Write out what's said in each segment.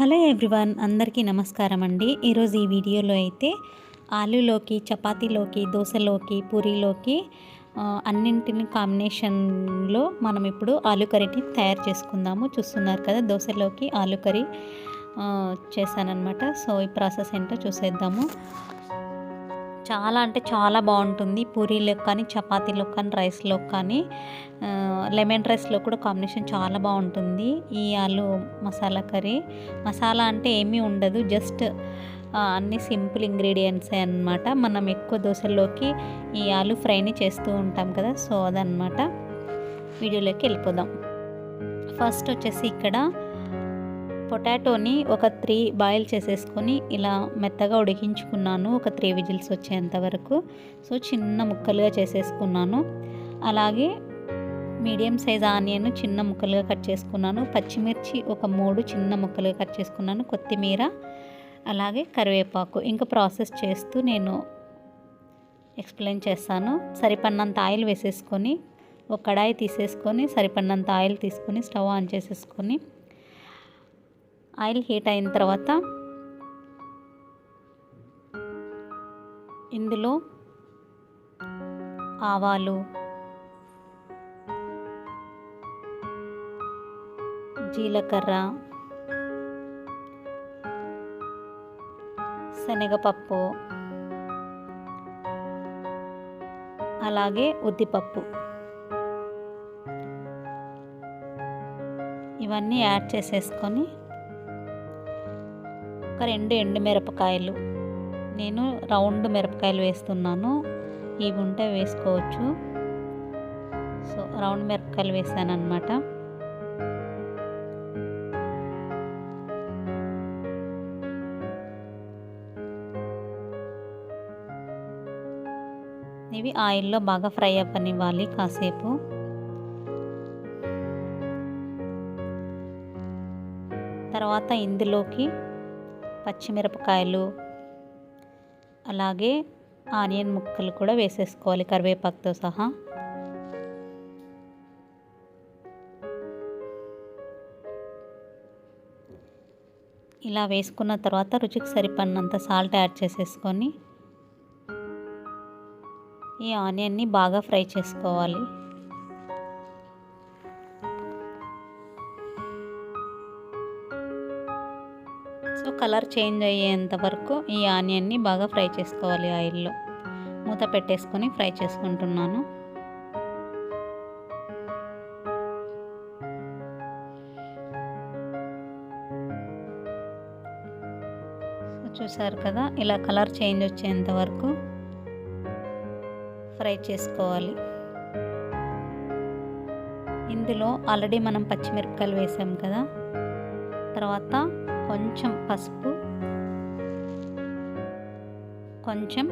Hello everyone అందరికీ నమస్కారం అండి. ఈరోజు ఈ వీడియోలో అయితే ఆలులోకి చపాతీలోకి దోశలోకి పూరీలోకి అన్నింటిని కాంబినేషన్లో మనం ఇప్పుడు ఆలు కర్రీని తయారు చేసుకుందాము. చూస్తున్నారు కదా దోశలోకి ఆలు కర్రీ చేశానన్నమాట. సో ఈ ప్రాసెస్ ఏంటో చూసేద్దాము. చాలా అంటే చాలా బాగుంటుంది. పూరీలోకి కానీ చపాతీలో కానీ రైస్లో కానీ లెమన్ రైస్లో కూడా కాంబినేషన్ చాలా బాగుంటుంది. ఈ ఆలు మసాలా కర్రీ. మసాలా అంటే ఏమీ ఉండదు. జస్ట్ అన్ని సింపుల్ ఇంగ్రీడియంట్సే అన్నమాట. మనం ఎక్కువ దోశల్లోకి ఈ ఆలు ఫ్రైని చేస్తూ ఉంటాం కదా సో అదనమాట వీడియోలోకి వెళ్ళిపోదాం. ఫస్ట్ వచ్చేసి ఇక్కడ పొటాటోని ఒక త్రీ బాయిల్ చేసేసుకొని ఇలా మెత్తగా ఉడికించుకున్నాను. ఒక త్రీ విజిల్స్ వచ్చేంత వరకు. సో చిన్న ముక్కలుగా చేసేసుకున్నాను. అలాగే మీడియం సైజ్ ఆనియన్ చిన్న ముక్కలుగా కట్ చేసుకున్నాను. పచ్చిమిర్చి ఒక మూడు చిన్న ముక్కలుగా కట్ చేసుకున్నాను. కొత్తిమీర అలాగే కరివేపాకు. ఇంకా ప్రాసెస్ చేస్తూ నేను ఎక్స్ప్లెయిన్ చేస్తాను. సరిపడినంత ఆయిల్ వేసేసుకొని ఒక కడాయి తీసేసుకొని సరిపడినంత ఆయిల్ తీసుకొని స్టవ్ ఆన్ చేసేసుకొని ఆయిల్ హీట్ అయిన తర్వాత ఇందులో ఆవాలు జీలకర్ర శనగపప్పు అలాగే ఉద్దిపప్పు. ఇవన్నీ యాడ్ చేసేసుకొని ఒక రెండు ఎండు మిరపకాయలు. నేను రౌండ్ మిరపకాయలు వేస్తున్నాను. ఇవి ఉంటే వేసుకోవచ్చు. సో రౌండ్ మిరపకాయలు వేసాను అనమాట ఇవి ఆయిల్లో బాగా ఫ్రై అవ్వనివ్వాలి కాసేపు. తర్వాత ఇందులోకి పచ్చిమిరపకాయలు అలాగే ఆనియన్ ముక్కలు కూడా వేసేసుకోవాలి కరివేపాకుతో సహా. ఇలా వేసుకున్న తర్వాత రుచికి సరిపడినంత సాల్ట్ యాడ్ చేసేసుకొని ఈ ఆనియన్ని బాగా ఫ్రై చేసుకోవాలి. సో కలర్ చేంజ్ అయ్యేంత వరకు ఈ ఆనియన్ని బాగా ఫ్రై చేసుకోవాలి ఆయిల్లో. మూత పెట్టేసుకొని ఫ్రై చేసుకుంటున్నాను. చూసారు కదా ఇలా కలర్ చేంజ్ వచ్చేంత వరకు ఫ్రై చేసుకోవాలి. ఇందులో ఆల్రెడీ మనం పచ్చిమిరపకాయలు వేసాం కదా తర్వాత కొంచెం పసుపు కొంచెం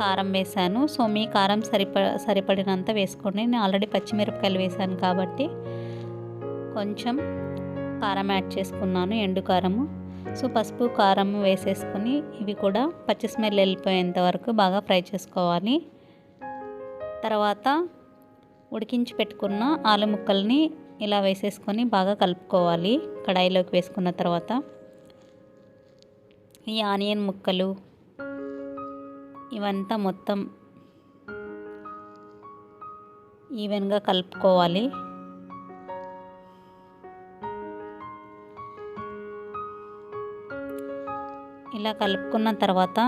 కారం వేసాను. సో మీ కారం సరిప సరిపడినంత వేసుకోండి. నేను ఆల్రెడీ పచ్చిమిరపకాయలు వేసాను కాబట్టి కొంచెం కారం యాడ్ చేసుకున్నాను ఎండు కారము. సో పసుపు కారం వేసేసుకొని ఇవి కూడా పచ్చి స్మెల్ వెళ్ళిపోయేంత వరకు బాగా ఫ్రై చేసుకోవాలి. తర్వాత ఉడికించి పెట్టుకున్న ఆలు ముక్కల్ని ఇలా వేసేసుకొని బాగా కలుపుకోవాలి కడాయిలోకి వేసుకున్న తర్వాత. ఈ ఆనియన్ ముక్కలు ఇవంతా మొత్తం ఈవెన్గా కలుపుకోవాలి. ఇలా కలుపుకున్న తర్వాత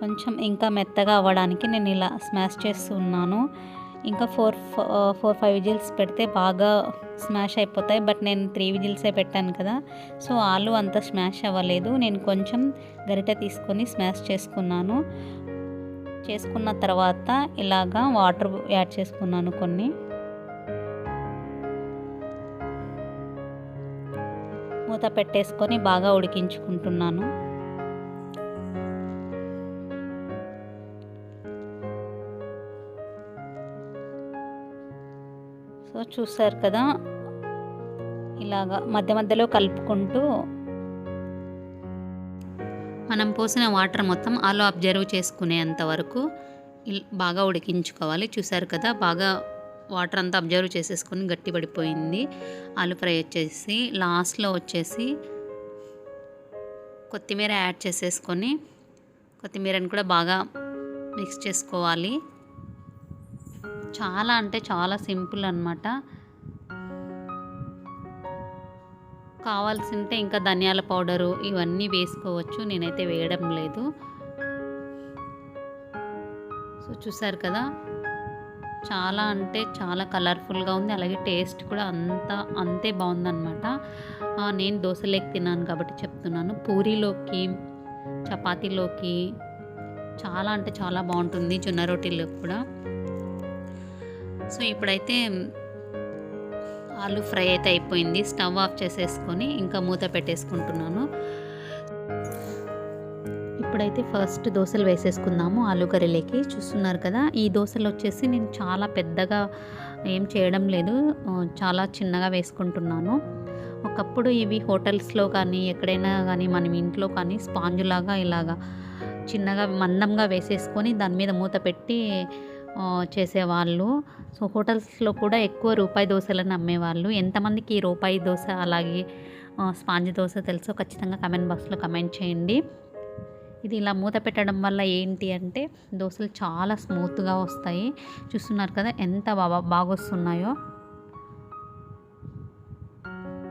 కొంచెం ఇంకా మెత్తగా అవ్వడానికి నేను ఇలా స్మాష్ చేస్తున్నాను ఇంకా ఫోర్ ఫోర్ ఫైవ్ విజిల్స్ పెడితే బాగా స్మాష్ అయిపోతాయి. బట్ నేను త్రీ విజిల్సే పెట్టాను కదా. సో ఆలు అంత స్మాష్ అవ్వలేదు. నేను కొంచెం గరిట తీసుకొని స్మాష్ చేసుకున్నాను. చేసుకున్న తర్వాత ఇలాగా వాటర్ యాడ్ చేసుకున్నాను కొన్ని. మూత పెట్టేసుకొని బాగా ఉడికించుకుంటున్నాను. సో చూసారు కదా. ఇలాగా మధ్య మధ్యలో కలుపుకుంటూ మనం పోసిన వాటర్ మొత్తం ఆలు అబ్జర్వ్ చేసుకునేంత వరకు ఇల్- బాగా ఉడికించుకోవాలి. చూసారు కదా బాగా వాటర్ అంతా అబ్జర్వ్ చేసేసుకొని గట్టిపడిపోయింది ఆలు ఫ్రై వచ్చేసి లాస్ట్లో వచ్చేసి కొత్తిమీర యాడ్ చేసేసుకొని కొత్తిమీరని కూడా బాగా మిక్స్ చేసుకోవాలి. చాలా అంటే చాలా సింపుల్ అనమాట కావాల్సింటే ఇంకా ధనియాల పౌడరు ఇవన్నీ వేసుకోవచ్చు. నేనైతే వేయడం లేదు. సో చూసారు కదా? చాలా అంటే చాలా కలర్ఫుల్గా ఉంది. అలాగే టేస్ట్ కూడా అంత అంతే బాగుందన్నమాట. నేను దోశలేకి తిన్నాను కాబట్టి చెప్తున్నాను. పూరీలోకి చపాతీలోకి చాలా అంటే చాలా బాగుంటుంది. జొన్న రొట్టెలోకి కూడా. సో ఇప్పుడైతే ఆలు ఫ్రై అయితే అయిపోయింది. స్టవ్ ఆఫ్ చేసేసుకొని ఇంకా మూత పెట్టేసుకుంటున్నాను. ఇప్పుడైతే ఫస్ట్ దోశలు వేసేసుకుందాము ఆలు కర్రీలోకి. చూస్తున్నారు కదా ఈ దోశలు వచ్చేసి నేను చాలా పెద్దగా ఏం చేయడం లేదు. చాలా చిన్నగా వేసుకుంటున్నాను. ఒకప్పుడు ఇవి హోటల్స్లో కానీ ఎక్కడైనా కానీ మనం ఇంట్లో కానీ స్పాంజులాగా ఇలాగా చిన్నగా మందంగా వేసేసుకొని దాని మీద మూత పెట్టి చేసేవాళ్ళు. సో హోటల్స్లో కూడా ఎక్కువ రూపాయి దోశలను అమ్మేవాళ్ళు. ఎంతమందికి రూపాయి దోశ అలాగే స్పాంజ్ దోశ తెలుసో ఖచ్చితంగా కమెంట్ బాక్స్లో కమెంట్ చేయండి. ఇది ఇలా మూత పెట్టడం వల్ల ఏంటి అంటే దోశలు చాలా స్మూత్గా వస్తాయి. చూస్తున్నారు కదా ఎంత బాగా బాగా వస్తున్నాయో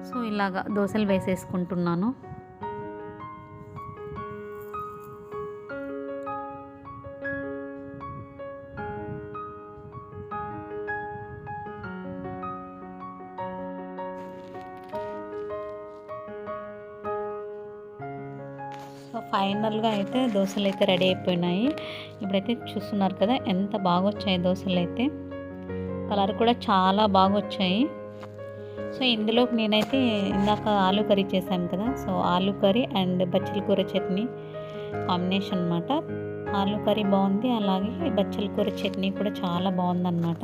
సో ఇలాగా దోశలు వేసేసుకుంటున్నాను. ఫైనల్గా అయితే దోశలు అయితే రెడీ అయిపోయినాయి. ఇప్పుడైతే చూస్తున్నారు కదా ఎంత బాగా వచ్చాయి దోశలు అయితే కలర్ కూడా చాలా బాగా వచ్చాయి సో ఇందులో నేనైతే ఇందాక ఆలు కర్రీ చేశాను కదా సో ఆలు కర్రీ అండ్ బచ్చల కూర చట్నీ కాంబినేషన్ అనమాట ఆలు కర్రీ బాగుంది అలాగే బచ్చల కూర చట్నీ కూడా చాలా బాగుందన్నమాట.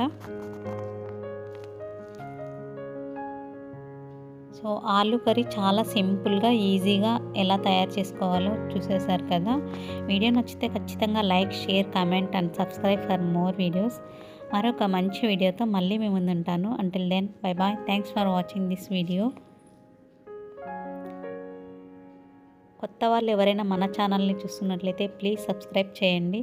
సో ఆలు కర్రీ చాలా సింపుల్గా ఈజీగా ఎలా తయారు చేసుకోవాలో చూసేశారు కదా. వీడియో నచ్చితే ఖచ్చితంగా like share comment and subscribe for more videos. మరొక మంచి వీడియోతో మళ్ళీ మేము ముందుంటాను until then bye bye thanks for watching this video కొత్త వాళ్ళు ఎవరైనా మన ఛానల్ని చూస్తున్నట్లయితే ప్లీజ్ సబ్స్క్రైబ్ చేయండి.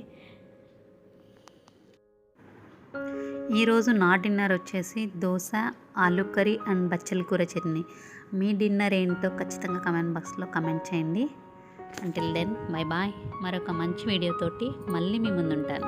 ఈరోజు నా డిన్నర్ వచ్చేసి దోశ ఆలు కర్రీ అండ్ బచ్చల కూర చట్నీ. మీ డిన్నర్ ఏంటో ఖచ్చితంగా కమెంట్ బాక్స్లో కమెంట్ చేయండి. అంటిల్ దెన్ బై బాయ్ మరొక మంచి వీడియోతోటి మళ్ళీ మీ ముందుంటాను.